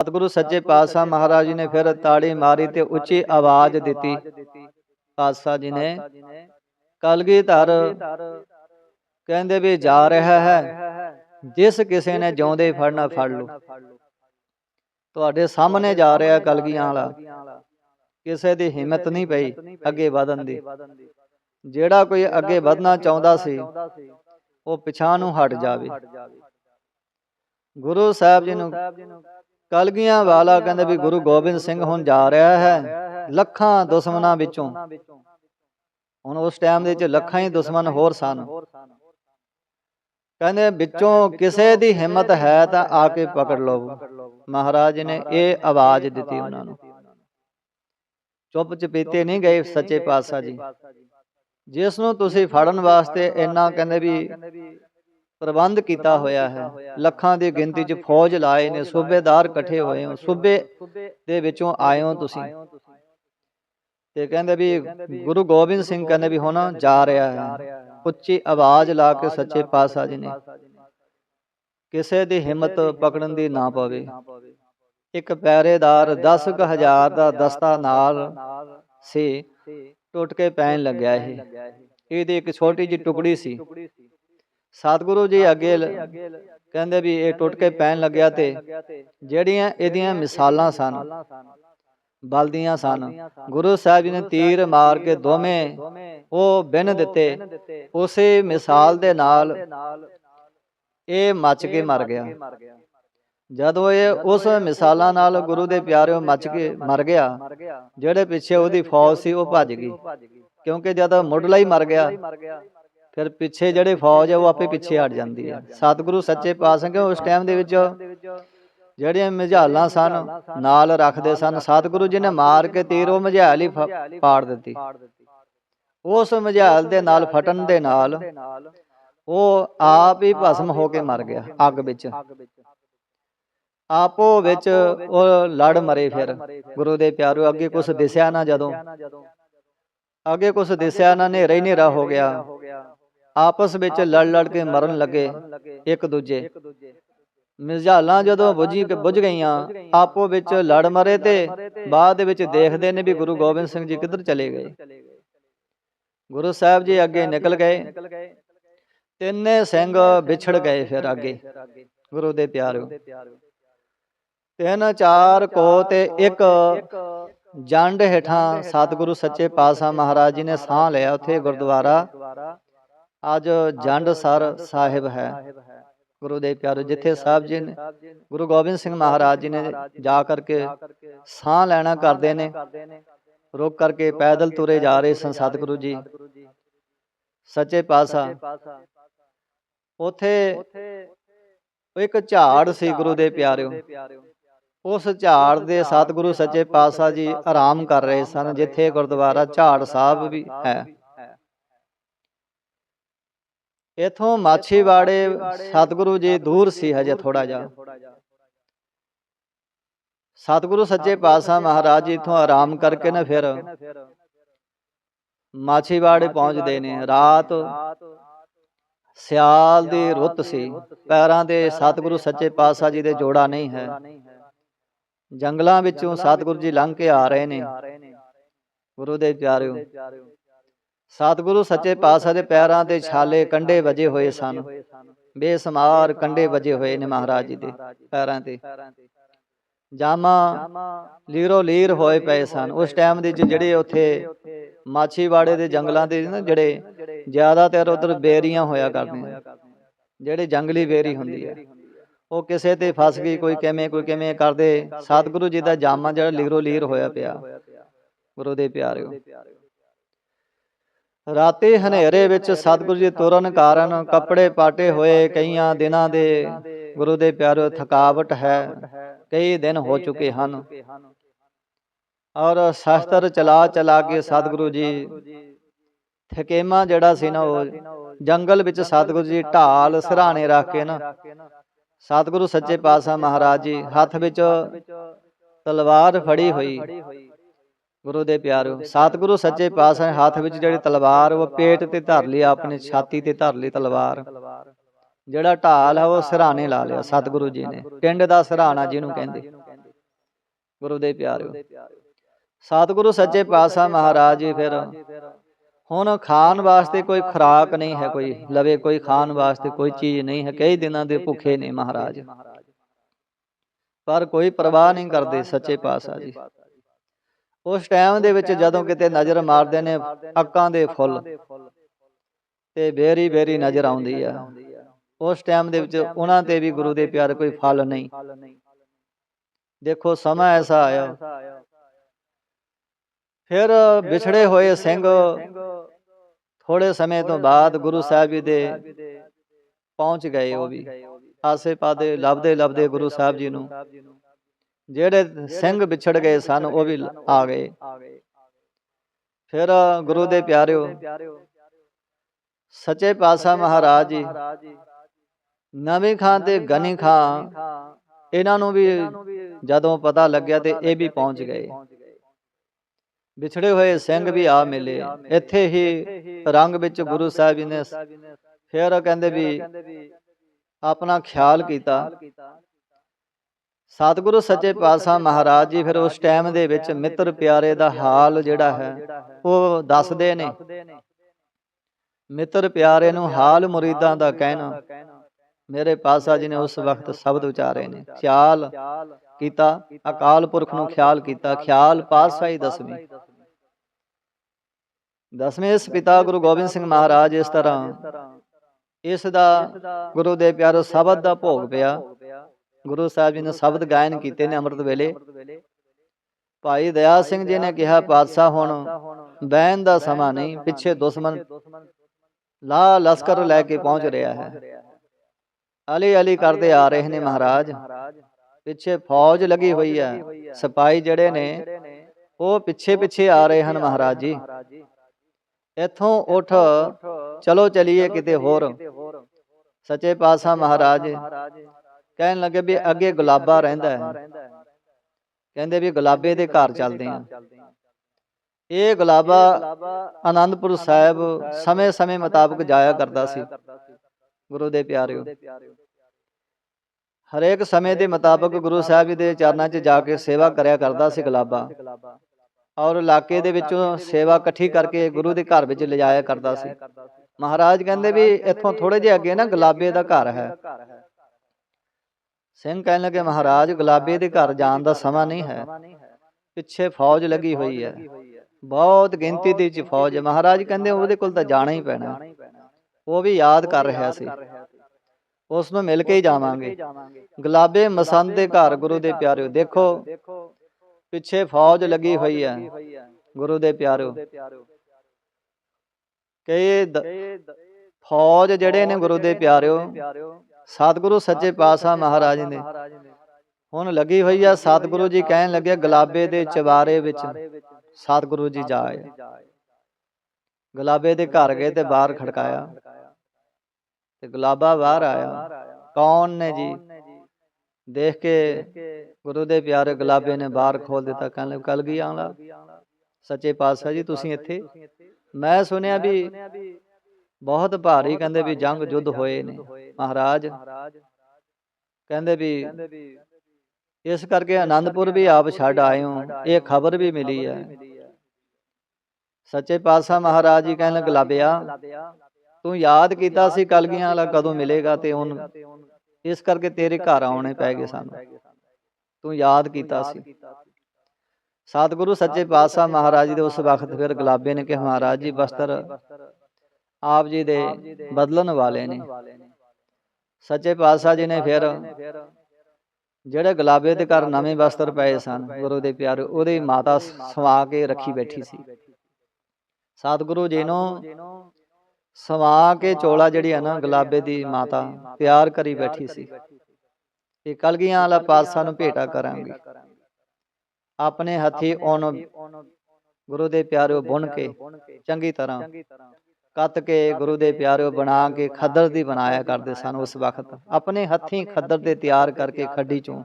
ਸਤਿਗੁਰੂ ਸੱਚੇ ਪਾਤਸ਼ਾਹ ਮਹਾਰਾਜ ਜੀ ਨੇ ਫਿਰ ਤਾੜੀ ਮਾਰੀ ਤੇ ਉੱਚੀ ਆਵਾਜ਼ ਦਿੱਤੀ। ਪਾਤਸ਼ਾਹ ਜੀ ਨੇ ਕਲਗੀਧਰ ਕਹਿੰਦੇ ਵੀ ਜਾ ਰਿਹਾ ਹੈ। ਜਿਸ ਕਿਸੇ ਨੇ ਜਿਉਂਦੇ ਫੜਨਾ ਫੜ ਲਓ। ਤੁਹਾਡੇ ਸਾਹਮਣੇ ਜਾ ਰਿਹਾ ਕਲਗੀਆਂ ਵਾਲਾ। ਕਿਸੇ ਦੀ ਹਿੰਮਤ ਨਹੀਂ ਪਈ ਅੱਗੇ ਵਧਣ ਦੀ। ਜਿਹੜਾ ਕੋਈ ਅੱਗੇ ਵਧਣਾ ਚਾਹੁੰਦਾ ਸੀ ਉਹ ਪਿਛਾਂ ਨੂੰ ਹਟ ਜਾਵੇ। ਗੁਰੂ ਸਾਹਿਬ ਜੀ ਨੂੰ ਕਲਗੀਆਂ ਵਾਲਾ ਕਹਿੰਦੇ ਵੀ ਗੁਰੂ ਗੋਬਿੰਦ ਸਿੰਘ ਹੁਣ ਜਾ ਰਿਹਾ ਹੈ, ਲੱਖਾਂ ਦੁਸ਼ਮਣਾਂ ਵਿੱਚੋਂ। ਹੁਣ ਉਸ ਟਾਈਮ ਦੇ ਵਿੱਚ ਲੱਖਾਂ ਹੀ ਦੁਸ਼ਮਣ ਹੋਰ ਸਨ। ਕਹਿੰਦੇ ਵਿੱਚੋਂ ਕਿਸੇ ਦੀ ਹਿੰਮਤ ਹੈ ਤਾਂ ਆ ਕੇ ਪਕੜ ਲਓ। ਮਹਾਰਾਜ ਨੇ ਇਹ ਆਵਾਜ਼ ਦਿੱਤੀ ਉਹਨਾਂ ਨੂੰ। ਚੁੱਪ ਚਪੀਤੇ ਨਹੀਂ ਗਏ ਸੱਚੇ ਪਾਤਸ਼ਾਹ ਜੀ। ਜਿਸ ਨੂੰ ਤੁਸੀਂ ਫੜਨ ਵਾਸਤੇ ਇੰਨਾ ਕਹਿੰਦੇ ਵੀ ਪ੍ਰਬੰਧ ਕੀਤਾ ਹੋਇਆ ਹੈ। ਲੱਖਾਂ ਦੀ ਗਿਣਤੀ 'ਚ ਫੌਜ ਲਾਏ ਨੇ ਸੂਬੇਦਾਰ ਇਕੱਠੇ ਹੋਏ ਹੋ ਸੂਬੇ ਦੇ ਵਿੱਚੋਂ ਆਏ ਹੋ ਤੁਸੀਂ। ਤੇ ਕਹਿੰਦੇ ਵੀ ਗੁਰੂ ਗੋਬਿੰਦ ਸਿੰਘ ਕਹਿੰਦੇ ਵੀ ਹੁਣ ਜਾ ਰਿਹਾ ਹੈ। ਉੱਚੀ ਆਵਾਜ਼ ਲਾ ਕੇ ਸੱਚੇ ਪਾਤਸ਼ਾਹ ਜੀ ਨੇ। ਕਿਸੇ ਦੀ ਹਿੰਮਤ ਪਕੜਨ ਦੀ ਨਾ ਪਵੇ। ਇੱਕ ਪਹਿਰੇਦਾਰ 10000 ਦਾ ਦਸਤਾ ਨਾਲ ਸੀ। ਟੁੱਟ ਕੇ ਪੈਣ ਲੱਗਿਆ ਇਹ ਇਹਦੀ ਇੱਕ ਛੋਟੀ ਜਿਹੀ ਟੁਕੜੀ ਸੀ। ਸਤਿਗੁਰੂ ਜੀ ਅੱਗੇ ਕਹਿੰਦੇ ਵੀ ਇਹ ਟੁੱਟ ਕੇ ਪੈਣ ਲੱਗਿਆ ਤੇ ਜਿਹੜੀਆਂ ਇਹਦੀਆਂ ਮਿਸਾਲਾਂ ਸਨ ਬਲਦੀਆਂ ਸਨ ਗੁਰੂ ਸਾਹਿਬ ਜੀ ਨੇ ਤੀਰ ਮਾਰ ਕੇ ਦੋਵੇਂ ਉਹ ਬਿਨ ਦਿੱਤੇ ਉਸੇ ਮਿਸਾਲ ਦੇ ਨਾਲ ਇਹ ਮੱਚ ਕੇ ਮਰ ਗਿਆ। ਜਦੋਂ ਇਹ ਉਸ ਮਿਸਾਲਾਂ ਨਾਲ ਗੁਰੂ ਦੇ ਪਿਆਰਿਓ ਮੱਚ ਕੇ ਮਰ ਗਿਆ ਜਿਹੜੇ ਪਿੱਛੇ ਉਹਦੀ ਫੌਜ ਸੀ ਉਹ ਭੱਜ ਗਈ। ਕਿਉਂਕਿ ਜਦ ਮੁੱਢਲਾ ਹੀ ਮਰ ਗਿਆ। ਫਿਰ ਪਿੱਛੇ ਜਿਹੜੇ ਫੌਜ ਹੈ ਉਹ ਆਪੇ ਪਿੱਛੇ ਹਟ ਜਾਂਦੀ ਹੈ ਸਤਿਗੁਰੂ ਸੱਚੇ ਪਾਤਸ਼ਾਹ ਉਸ ਟਾਈਮ ਦੇ ਵਿੱਚ ਜਿਹੜੀਆਂ ਮਝਾਲਾਂ ਸਨ, ਨਾਲ ਰੱਖਦੇ ਸਨ। ਸਤਿਗੁਰੂ ਜੀ ਨੇ ਮਾਰ ਕੇ ਤੀਰ ਉਹ ਮਝਾਲ ਹੀ ਪਾੜ ਦਿੱਤੀ। ਉਸ ਮਝਾਲ ਦੇ ਨਾਲ, ਫਟਣ ਦੇ ਨਾਲ ਉਹ ਆਪ ਹੀ ਭਸਮ ਹੋ ਕੇ ਮਰ ਗਿਆ, ਅੱਗ ਵਿੱਚ। ਆਪੋ ਵਿੱਚ ਉਹ ਲੜ ਮਰੇ ਫਿਰ। ਗੁਰੂ ਦੇ ਪਿਆਰੋ, ਅੱਗੇ ਕੁਛ ਦਿਸਿਆ ਨਾ ਜਦੋਂ। ਅੱਗੇ ਕੁਛ ਦਿਸਿਆ ਨਾ, ਹਨੇਰਾ ਹੀ ਹਨੇਰਾ ਹੋ ਗਿਆ। ਆਪਸ ਵਿੱਚ ਲੜ ਲੜ ਕੇ ਮਰਨ ਲੱਗੇ ਇੱਕ ਦੂਜੇ। ਮਿਰਜ਼ਾਲਾਂ ਜਦੋਂ ਬੁਝੀ ਬੁਝ ਗਈਆਂ ਆਪੋ ਵਿੱਚ ਲੜ ਮਰੇ ਤੇ ਬਾਅਦ ਦੇ ਵਿੱਚ ਦੇਖਦੇ ਨੇ ਵੀ ਗੁਰੂ ਗੋਬਿੰਦ ਸਿੰਘ ਜੀ ਕਿੱਧਰ ਚਲੇ ਗਏ। ਗੁਰੂ ਸਾਹਿਬ ਜੀ ਅੱਗੇ ਨਿਕਲ ਗਏ। ਤਿੰਨੇ ਸਿੰਘ ਵਿਛੜ ਗਏ ਫਿਰ ਅੱਗੇ। ਗੁਰੂ ਦੇ ਪਿਆਰਿਓ ਤਿੰਨ ਚਾਰ ਕੋ ਤੇ ਇੱਕ ਜੰਡ ਹੇਠਾਂ ਸਤਿਗੁਰੂ ਸੱਚੇ ਪਾਤਸ਼ਾਹ ਮਹਾਰਾਜ ਜੀ ਨੇ ਸਾਹ ਲਿਆ ਉੱਥੇ ਗੁਰਦੁਆਰਾ। ਅੱਜ ਜੰਡ ਸਰ ਸਾਹਿਬ ਹੈ। ਗੁਰੂ ਦੇ ਪਿਆਰੋ ਜਿੱਥੇ ਸਾਹਿਬ ਜੀ ਨੇ ਗੁਰੂ ਗੋਬਿੰਦ ਸਿੰਘ ਮਹਾਰਾਜ ਜੀ ਨੇ ਜਾ ਕਰਕੇ ਸਾਹ ਲੈਣਾ ਕਰਦੇ ਨੇ। ਰੁਕ ਕਰਕੇ ਪੈਦਲ ਤੁਰੇ ਜਾ ਰਹੇ ਸਨ ਸਤਿਗੁਰੂ ਜੀ। ਸੱਚੇ ਪਾਤਸ਼ਾਹ। ਉਥੇ ਇੱਕ ਝਾੜ ਸੀ ਗੁਰੂ ਦੇ ਪਿਆਰਿਓ। ਉਸ ਝਾੜ ਦੇ ਸਤਿਗੁਰੂ ਸੱਚੇ ਪਾਤਸ਼ਾਹ ਜੀ ਆਰਾਮ ਕਰ ਰਹੇ ਸਨ ਜਿੱਥੇ ਗੁਰਦੁਆਰਾ ਝਾੜ ਸਾਹਿਬ ਵੀ ਹੈ। ਇਥੋਂ ਮਾਛੀਵਾੜੇ ਸਤਿਗੁਰੂ ਜੀ ਦੂਰ ਸੀ ਹਜੇ ਥੋੜਾ ਜਿਹਾ। ਸਤਿਗੁਰੂ ਸੱਚੇ ਪਾਤਸ਼ਾਹ ਮਹਾਰਾਜ ਜੀ ਇਥੋਂ ਆਰਾਮ ਕਰਕੇ ਨਾ ਫਿਰ ਮਾਛੀਵਾੜੇ ਪਹੁੰਚਦੇ ਨੇ। ਰਾਤ ਸਿਆਲ ਦੀ ਰੁੱਤ ਸੀ। ਪੈਰਾਂ ਦੇ ਸਤਿਗੁਰੂ ਸੱਚੇ ਪਾਤਸ਼ਾਹ ਜੀ ਦੇ ਜੋੜਾ ਨਹੀਂ ਹੈ। ਜੰਗਲਾਂ ਵਿੱਚੋਂ ਸਤਿਗੁਰੂ ਜੀ ਲੰਘ ਕੇ ਆ ਰਹੇ ਨੇ। ਗੁਰੂ ਦੇ ਪਿਆਰਿਓ। ਸਤਿਗੁਰੂ ਸੱਚੇ ਪਾਤਸ਼ਾਹ ਦੇ ਪੈਰਾਂ ਤੇ ਛਾਲੇ ਕੰਡੇ ਵਜੇ ਹੋਏ ਸਨ। ਬੇਸਮਾਰ ਕੰਡੇ ਵਜੇ ਹੋਏ ਨੇ ਮਹਾਰਾਜ ਜੀ ਦੇ ਪੈਰਾਂ ਤੇ। ਜਾਮਾ ਲੀਰੋ ਲੀਰ ਹੋਏ ਪਏ ਸਨ। ਉਸ ਟਾਈਮ ਦੇ ਵਿੱਚ ਜਿਹੜੇ ਉੱਥੇ ਮਾਛੀਵਾੜੇ ਦੇ ਜੰਗਲਾਂ ਦੇ ਨਾ ਜਿਹੜੇ ਜ਼ਿਆਦਾਤਰ ਉਧਰ ਬੇਰੀਆਂ ਹੋਇਆ ਕਰਦੀਆਂ। ਜਿਹੜੇ ਜੰਗਲੀ ਬੇਰੀ ਹੁੰਦੀ ਹੈ। ਉਹ ਕਿਸੇ ਤੇ ਫਸ ਗਈ ਕੋਈ ਕਿਵੇਂ ਕੋਈ ਕਿਵੇਂ ਕਰਦੇ। ਸਤਿਗੁਰੂ ਜੀ ਦਾ ਜਾਮਾ ਜਿਹੜਾ ਲੀਰੋ ਲੀਰ ਹੋਇਆ ਪਿਆ। ਗੁਰੂ ਦੇ ਪਿਆਰਿਓ। ਰਾਤੇ ਹਨੇਰੇ ਵਿੱਚ ਸਤਿਗੁਰੂ ਜੀ ਤੁਰਨ ਕਾਰਨ ਕੱਪੜੇ ਪਾਟੇ ਹੋਏ, ਕਈਆਂ ਦਿਨਾਂ ਦੇ ਗੁਰੂ ਦੇ ਪਿਆਰਿਓ ਥਕਾਵਟ ਹੈ, ਕਈ ਦਿਨ ਹੋ ਚੁੱਕੇ ਹਨ। ਔਰ ਸ਼ਸਤਰ ਚਲਾ ਚਲਾ ਕੇ ਸਤਿਗੁਰੂ ਜੀ, ਥਕੇਮਾ ਜਿਹੜਾ ਸੀ ਨਾ ਉਹ ਜੰਗਲ ਵਿੱਚ ਸਤਿਗੁਰੂ ਜੀ ਢਾਲ ਸਿਰਹਾਣੇ ਰੱਖ ਕੇ ਨਾ, ਸਤਿਗੁਰੂ ਸੱਚੇ ਪਾਤਸ਼ਾਹ ਮਹਾਰਾਜ ਜੀ, ਹੱਥ ਵਿੱਚ ਤਲਵਾਰ ਫੜੀ ਹੋਈ। ਗੁਰੂ ਦੇ ਪਿਆਰਿਓ ਸਤਿਗੁਰੂ ਸੱਚੇ ਪਾਤਸ਼ਾਹ ਹੱਥ ਵਿੱਚ ਜਿਹੜੀ ਤਲਵਾਰ ਉਹ ਪੇਟ ਤੇ ਧਰ ਲਈ ਆਪਣੀ ਛਾਤੀ ਤੇ ਧਰ ਲਈ ਤਲਵਾਰ। ਜਿਹੜਾ ਢਾਲ ਹੈ ਉਹ ਸਿਰਹਾਣੇ ਲਾ ਲਿਆ ਸਤਿਗੁਰੂ ਜੀ ਨੇ। ਪਿੰਡ ਦਾ ਸਿਰਹਾਣਾ ਜਿਹਨੂੰ ਕਹਿੰਦੇ। ਗੁਰੂ ਦੇ ਪਿਆਰਿਓ। ਸਤਿਗੁਰੂ ਸੱਚੇ ਪਾਤਸ਼ਾਹ ਮਹਾਰਾਜ ਜੀ ਫਿਰ। ਹੁਣ ਖਾਣ ਵਾਸਤੇ ਕੋਈ ਖੁਰਾਕ ਨਹੀਂ ਹੈ ਕੋਈ ਲਵੇ ਕੋਈ ਖਾਣ ਵਾਸਤੇ ਕੋਈ ਚੀਜ਼ ਨਹੀਂ ਹੈ। ਕਈ ਦਿਨਾਂ ਦੇ ਭੁੱਖੇ ਨੇ ਮਹਾਰਾਜ। ਪਰ ਕੋਈ ਪਰਵਾਹ ਨਹੀਂ ਕਰਦੇ ਸੱਚੇ ਪਾਤਸ਼ਾਹ ਜੀ। ਉਸ ਟਾਈਮ ਦੇ ਵਿੱਚ ਜਦੋਂ ਕਿਤੇ ਨਜ਼ਰ ਮਾਰਦੇ ਨੇ ਅੱਕਾਂ ਦੇ ਫੁੱਲ। ਤੇ ਬੇਰੀ ਬੇਰੀ ਨਜ਼ਰ ਆਉਂਦੀ ਆ। ਉਸ ਟਾਈਮ ਦੇ ਵਿੱਚ ਉਹਨਾਂ ਤੇ ਵੀ ਗੁਰੂ ਦੇ ਪਿਆਰ ਕੋਈ ਫਲ ਨਹੀਂ। ਦੇਖੋ ਸਮਾਂ ਐਸਾ ਆਇਆ। ਫਿਰ ਵਿਛੜੇ ਹੋਏ ਸਿੰਘ ਥੋੜੇ ਸਮੇਂ ਤੋਂ ਬਾਅਦ ਗੁਰੂ ਸਾਹਿਬ ਜੀ ਦੇ ਪਹੁੰਚ ਗਏ ਉਹ ਵੀ। ਆਸੇ ਪਾਦੇ ਲੱਭਦੇ ਲੱਭਦੇ ਗੁਰੂ ਸਾਹਿਬ ਜੀ ਨੂੰ। ਜਿਹੜੇ ਸਿੰਘ ਵਿਛੜ ਗਏ ਸਨ ਉਹ ਵੀ ਆ ਗਏ। ਫਿਰ ਗੁਰੂ ਦੇ ਪਿਆਰਿਓ ਸੱਚੇ ਪਾਤਸ਼ਾਹ ਮਹਾਰਾਜ ਜੀ ਨਵੀਂ ਖਾਂ ਤੇ ਗਨੀ ਖਾਂ ਇਹਨਾਂ ਨੂੰ ਵੀ ਜਦੋਂ ਪਤਾ ਲੱਗਿਆ ਤੇ ਇਹ ਵੀ ਪਹੁੰਚ ਗਏ। ਵਿਛੜੇ ਹੋਏ ਸਿੰਘ ਵੀ ਆ ਮਿਲੇ। ਇੱਥੇ ਹੀ ਰੰਗ ਵਿੱਚ ਗੁਰੂ ਸਾਹਿਬ ਜੀ ਨੇ ਫਿਰ ਕਹਿੰਦੇ ਵੀ ਆਪਣਾ ਖਿਆਲ ਕੀਤਾ। ਸਤਿਗੁਰੂ ਸੱਚੇ ਪਾਤਸ਼ਾਹ ਮਹਾਰਾਜ ਜੀ ਫਿਰ ਉਸ ਟਾਈਮ ਦੇ ਵਿੱਚ ਮਿੱਤਰ ਪਿਆਰੇ ਦਾ ਹਾਲ ਜਿਹੜਾ ਹੈ ਉਹ ਦੱਸਦੇ ਨੇ। ਮਿੱਤਰ ਪਿਆਰੇ ਨੂੰ ਹਾਲ ਮੁਰੀਦਾਂ ਦਾ ਕਹਿਣਾ। ਮੇਰੇ ਪਾਤਸ਼ਾਹ ਜੀ ਨੇ ਉਸ ਵਕਤ ਸ਼ਬਦ ਉਚਾਰੇ ਨੇ। ਖਿਆਲ ਕੀਤਾ ਅਕਾਲ ਪੁਰਖ ਨੂੰ ਖਿਆਲ ਕੀਤਾ। ਖਿਆਲ ਪਾਤਸ਼ਾਹੀ ਦਸਵੀਂ। ਦਸਵੇਂ। ਇਸ ਪਿਤਾ ਗੁਰੂ ਗੋਬਿੰਦ ਸਿੰਘ ਮਹਾਰਾਜ ਇਸ ਤਰ੍ਹਾਂ। ਇਸ ਦਾ ਗੁਰੂ ਦੇ ਪਿਆਰੋ ਸ਼ਬਦ ਦਾ ਭੋਗ ਪਿਆ। ਗੁਰੂ ਸਾਹਿਬ ਜੀ ਨੇ ਸ਼ਬਦ ਗਾਇਨ ਕੀਤੇ ਨੇ ਅੰਮ੍ਰਿਤ ਵੇਲੇ। ਭਾਈ ਦਇਆ ਸਿੰਘ ਜੀ ਨੇ ਕਿਹਾ ਪਾਤਸ਼ਾਹ ਹੁਣ ਬਹਿਣ ਦਾ ਸਮਾਂ ਨਹੀਂ ਪਿੱਛੇ ਦੁਸ਼ਮਣ ਲਾ ਲਸ਼ਕਰ ਲੈ ਕੇ ਪਹੁੰਚ ਰਿਹਾ ਹੈ। ਅਲੀ ਅਲੀ ਕਰਦੇ ਆ ਰਹੇ ਨੇ ਮਹਾਰਾਜ। ਪਿੱਛੇ ਫੌਜ ਲੱਗੀ ਹੋਈ ਹੈ। ਸਿਪਾਹੀ ਜਿਹੜੇ ਨੇ ਉਹ ਪਿੱਛੇ ਪਿੱਛੇ ਆ ਰਹੇ ਹਨ ਮਹਾਰਾਜ ਜੀ। ਇੱਥੋਂ ਉੱਠ ਚਲੋ ਚਲੀਏ ਕਿਤੇ ਹੋਰ। ਸੱਚੇ ਪਾਤਸ਼ਾਹ ਮਹਾਰਾਜ। ਕਹਿਣ ਲੱਗੇ ਵੀ ਅੱਗੇ ਗੁਲਾਬਾ ਰਹਿੰਦਾ ਹੈ। ਕਹਿੰਦੇ ਵੀ ਗੁਲਾਬੇ ਦੇ ਘਰ ਚੱਲਦੇ ਆ ਇਹ ਗੁਲਾਬਾ ਆਨੰਦਪੁਰ ਸਾਹਿਬ ਸਮੇਂ-ਸਮੇਂ ਮੁਤਾਬਕ ਜਾਇਆ ਕਰਦਾ ਸੀ। ਗੁਰੂ ਦੇ ਪਿਆਰਿਓ। ਹਰੇਕ ਸਮੇਂ ਦੇ ਮੁਤਾਬਕ ਗੁਰੂ ਸਾਹਿਬ ਜੀ ਦੇ ਚਰਨਾਂ 'ਚ ਜਾ ਕੇ ਸੇਵਾ ਕਰਿਆ ਕਰਦਾ ਸੀ ਗੁਲਾਬਾ। ਔਰ ਇਲਾਕੇ ਦੇ ਵਿੱਚੋਂ ਸੇਵਾ ਇਕੱਠੀ ਕਰਕੇ ਗੁਰੂ ਦੇ ਘਰ ਵਿੱਚ ਲਿਜਾਇਆ ਕਰਦਾ ਸੀ। ਮਹਾਰਾਜ ਕਹਿੰਦੇ ਵੀ ਇੱਥੋਂ ਥੋੜੇ ਜਿਹਾ ਅੱਗੇ ਨਾ ਗੁਲਾਬੇ ਦਾ ਘਰ ਹੈ। ਸਿੰਘ ਕਹਿਣ ਲੱਗੇ, ਮਹਾਰਾਜ, ਗੁਲਾਬੇ ਦੇ ਘਰ ਜਾਣ ਦਾ ਸਮਾਂ ਨਹੀਂ ਹੈ। ਪਿੱਛੇ ਫੌਜ ਲੱਗੀ ਹੋਈ ਹੈ। ਬਹੁਤ ਗਿਣਤੀ ਦੇ ਵਿੱਚ ਫੌਜ ਹੈ। ਮਹਾਰਾਜ ਕਹਿੰਦੇ, ਉਹਦੇ ਕੋਲ ਤਾਂ ਜਾਣਾ ਹੀ ਪੈਣਾ। ਉਹ ਵੀ ਯਾਦ ਕਰ ਰਿਹਾ ਸੀ। ਉਸ ਨੂੰ ਮਿਲ ਕੇ ਹੀ ਜਾਵਾਂਗੇ। ਗੁਲਾਬੇ ਮਸੰਦ ਦੇ ਘਰ ਗੁਰੂ ਦੇ ਪਿਆਰਿਓ, ਦੇਖੋ, ਪਿੱਛੇ ਫੌਜ ਲੱਗੀ ਹੋਈ ਹੈ। ਗੁਰੂ ਦੇ ਪਿਆਰਿਓ ਕਈ ਫੌਜ ਜਿਹੜੇ ਨੇ ਗੁਰੂ ਦੇ ਪਿਆਰਿਓ ਸਤਿਗੁਰੂ ਸੱਚੇ ਪਾਤਸ਼ਾਹ ਮਹਾਰਾਜ ਨੇ। ਹੁਣ ਲੱਗੀ ਹੋਈ ਆ ਸਤਿਗੁਰੂ ਜੀ ਕਹਿਣ ਲੱਗੇ ਗੁਲਾਬੇ ਦੇ ਚਵਾਰੇ ਵਿੱਚ। ਸਤਿਗੁਰੂ ਜੀ ਜਾਏ। ਗੁਲਾਬੇ ਦੇ ਘਰ ਗਏ ਤੇ ਬਾਹਰ ਖੜਕਾਇਆ। ਤੇ ਗੁਲਾਬਾ ਬਾਹਰ ਆਇਆ। ਕੌਣ ਨੇ ਜੀ? ਦੇਖ ਕੇ ਗੁਰੂ ਦੇ ਪਿਆਰੇ ਗੁਲਾਬੇ ਨੇ ਬਾਹਰ ਖੋਲ ਦਿੱਤਾ ਕਹਿੰਦੇ ਕਲਗੀ ਆਲਾ ਸੱਚੇ ਪਾਤਸ਼ਾਹ ਜੀ ਤੁਸੀਂ ਇੱਥੇ। ਮੈਂ ਸੁਣਿਆ ਵੀ ਬਹੁਤ ਭਾਰੀ ਕਹਿੰਦੇ ਵੀ ਜੰਗ ਜੁੱਧ ਹੋਏ ਨੇ। ਮਹਾਰਾਜ। ਕਹਿੰਦੇ ਵੀ ਇਸ ਕਰਕੇ ਆਨੰਦਪੁਰ ਵੀ ਆਪ ਛੱਡ ਆਏ ਹੋ। ਇਹ ਖਬਰ ਵੀ ਮਿਲੀ ਹੈ। ਸੱਚੇ ਪਾਤਸ਼ਾਹ ਮਹਾਰਾਜ ਜੀ ਕਹਿਣ ਗੁਲਾਬਿਆ ਤੂੰ ਯਾਦ ਕੀਤਾ ਸੀ ਕਲਗੀਆਂ ਵਾਲਾ ਕਦੋਂ ਮਿਲੇਗਾ ਤੇ ਹੁਣ ਇਸ ਕਰਕੇ ਤੇਰੇ ਘਰ ਆਉਣੇ ਪੈ ਗਏ ਸਾਨੂੰ। ਤੂੰ ਯਾਦ ਕੀਤਾ ਸੀ। ਸਤਿਗੁਰੂ ਸੱਚੇ ਪਾਤਸ਼ਾਹ ਮਹਾਰਾਜ ਜੀ ਦੇ ਉਸ ਵਕਤ ਫਿਰ ਗੁਲਾਬੇ ਨੇ ਕਿਹਾ ਮਹਾਰਾਜ ਜੀ ਬਸਤਰ ਆਪ ਜੀ ਦੇ ਬਦਲਣ ਵਾਲੇ ਨੇ। ਸੱਚੇ ਪਾਤਸ਼ਾਹ ਜੀ ਨੇ ਫਿਰ ਜਿਹੜੇ ਗੁਲਾਬੇ ਦੇ ਘਰ ਨਵੇਂ ਬਸਤਰ ਪਏ ਸਨ ਗੁਰੂ ਦੇ ਪਿਆਰੇ ਉਹਦੀ ਮਾਤਾ ਸਵਾ ਕੇ ਰੱਖੀ ਬੈਠੀ ਸੀ। ਸਤਿਗੁਰੂ ਜੀ ਨੂੰ ਸਵਾ ਕੇ ਚੋਲਾ ਜਿਹੜੀ ਹੈ ਨਾ ਗੁਲਾਬੇ ਦੀ ਮਾਤਾ ਤਿਆਰ ਕਰੀ ਬੈਠੀ ਸੀ। ਇਹ ਕਲਗੀਆਂ ਵਾਲਾ ਪਾਤਸ਼ਾਹ ਨੂੰ ਭੇਟਾ ਕਰਾਂਗੇ। ਆਪਣੇ ਹੱਥੀ ਉਹਨ ਗੁਰੂ ਦੇ ਪਿਆਰਿਓ ਬੁਣ ਕੇ ਚੰਗੀ ਤਰ੍ਹਾਂ ਕੱਤ ਕੇ ਗੁਰੂ ਦੇ ਪਿਆਰਿਓ ਬਣਾ ਕੇ ਖੱਦਰ ਦੀ ਬਣਾਇਆ ਕਰਦੇ ਸਨ ਉਸ ਵਕਤ। ਆਪਣੇ ਹੱਥੀਂ ਖੱਦਰ ਦੇ ਤਿਆਰ ਕਰਕੇ ਖੱਡੀ ਚੋਂ।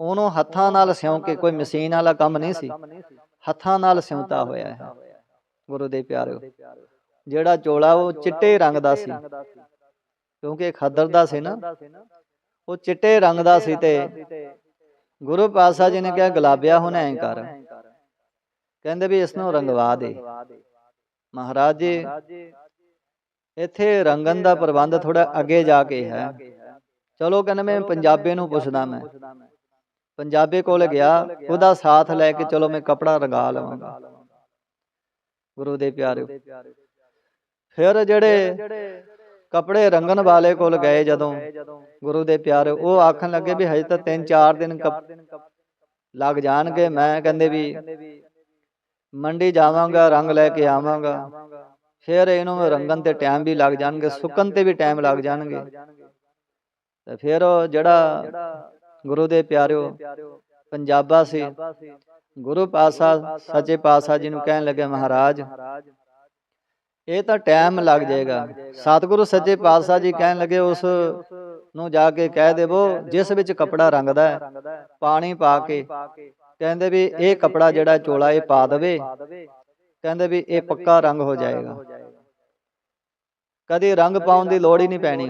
ਉਹਨੂੰ ਹੱਥਾਂ ਨਾਲ ਸਿਉਂ ਕੇ ਕੋਈ ਮਸ਼ੀਨ ਵਾਲਾ ਕੰਮ ਨਹੀਂ ਸੀ। ਹੱਥਾਂ ਨਾਲ ਸਿਉਂਤਾ ਹੋਇਆ ਹੈ ਗੁਰੂ ਦੇ ਪਿਆਰਿਓ। ਜਿਹੜਾ ਚੋਲਾ ਉਹ ਚਿੱਟੇ ਰੰਗ ਦਾ ਸੀ। ਕਿਉਂਕਿ ਖੱਦਰ ਦਾ ਸੀ ਨਾ। ਉਹ ਚਿੱਟੇ ਰੰਗ ਦਾ ਸੀ ਤੇ ਗੁਰੂ ਪਾਤਸ਼ਾਹ ਜੀ ਨੇ ਕਿਹਾ, ਗੁਲਾਬਿਆ ਹੁਣ ਐਂ ਕਰ। ਕਹਿੰਦੇ ਵੀ ਇਸ ਨੂੰ ਰੰਗਵਾ ਦੇ। ਮਹਾਰਾਜ ਜੀ ਇੱਥੇ ਰੰਗਨ ਦਾ ਪ੍ਰਬੰਧ ਥੋੜਾ ਅੱਗੇ ਜਾ ਕੇ ਹੈ। ਚਲੋ ਕਹਿੰਦੇ ਮੈਂ ਪੰਜਾਬੀ ਨੂੰ ਪੁੱਛਦਾ ਮੈਂ। ਪੰਜਾਬੀ ਕੋਲ ਗਿਆ ਉਹਦਾ ਸਾਥ ਲੈ ਕੇ ਚਲੋ ਮੈਂ ਕਪੜਾ ਰੰਗਾ ਲਵਾਂਗਾ। ਗੁਰੂ ਦੇ ਪਿਆਰਿਓ। ਫਿਰ ਜਿਹੜੇ ਕਪੜੇ ਰੰਗਣ ਵਾਲੇ ਕੋਲ ਗਏ ਜਦੋਂ ਗੁਰੂ ਦੇ ਪਿਆਰੇ ਉਹ ਆਖਣ ਲੱਗੇ ਵੀ ਹਜੇ ਤਾਂ 3-4 ਦਿਨ ਲੱਗ ਜਾਣਗੇ। ਮੈਂ ਕਹਿੰਦੇ ਵੀ ਮੰਡੀ ਜਾਵਾਂਗਾ ਰੰਗ ਲੈ ਕੇ ਆਵਾਂਗਾ। ਫਿਰ ਇਹਨੂੰ ਰੰਗਣ ਤੇ ਟਾਈਮ ਵੀ ਲੱਗ ਜਾਣਗੇ ਸੁੱਕਣ ਤੇ ਵੀ ਟਾਈਮ ਲੱਗ ਜਾਣਗੇ। ਤੇ ਫਿਰ ਜਿਹੜਾ ਗੁਰੂ ਦੇ ਪਿਆਰਿਓ ਪੰਜਾਬਾ ਸੀ ਗੁਰੂ ਪਾਤਸ਼ਾਹ ਸੱਚੇ ਪਾਤਸ਼ਾਹ ਜੀ ਨੂੰ ਕਹਿਣ ਲੱਗੇ ਮਹਾਰਾਜ। ਇਹ ਤਾਂ ਟਾਈਮ ਲੱਗ ਜਾਏਗਾ। ਸਤਿਗੁਰੂ ਸੱਚੇ ਪਾਤਸ਼ਾਹ ਜੀ ਕਹਿਣ ਲੱਗੇ ਉਸ ਨੂੰ ਜਾ ਕੇ ਕਹਿ ਦੇਵੋ ਜਿਸ ਵਿੱਚ ਕਪੜਾ ਰੰਗਦਾ ਹੈ ਪਾਣੀ ਪਾ ਕੇ। ਕਹਿੰਦੇ ਵੀ ਇਹ ਕਪੜਾ ਜਿਹੜਾ ਚੋਲਾ ਇਹ ਪਾ ਦੇਵੇ ਕਹਿੰਦੇ ਵੀ ਇਹ ਪੱਕਾ ਰੰਗ ਹੋ ਜਾਏਗਾ। ਕਦੇ ਰੰਗ ਪਾਉਣ ਦੀ ਲੋੜ ਹੀ ਨਹੀਂ ਪੈਣੀ।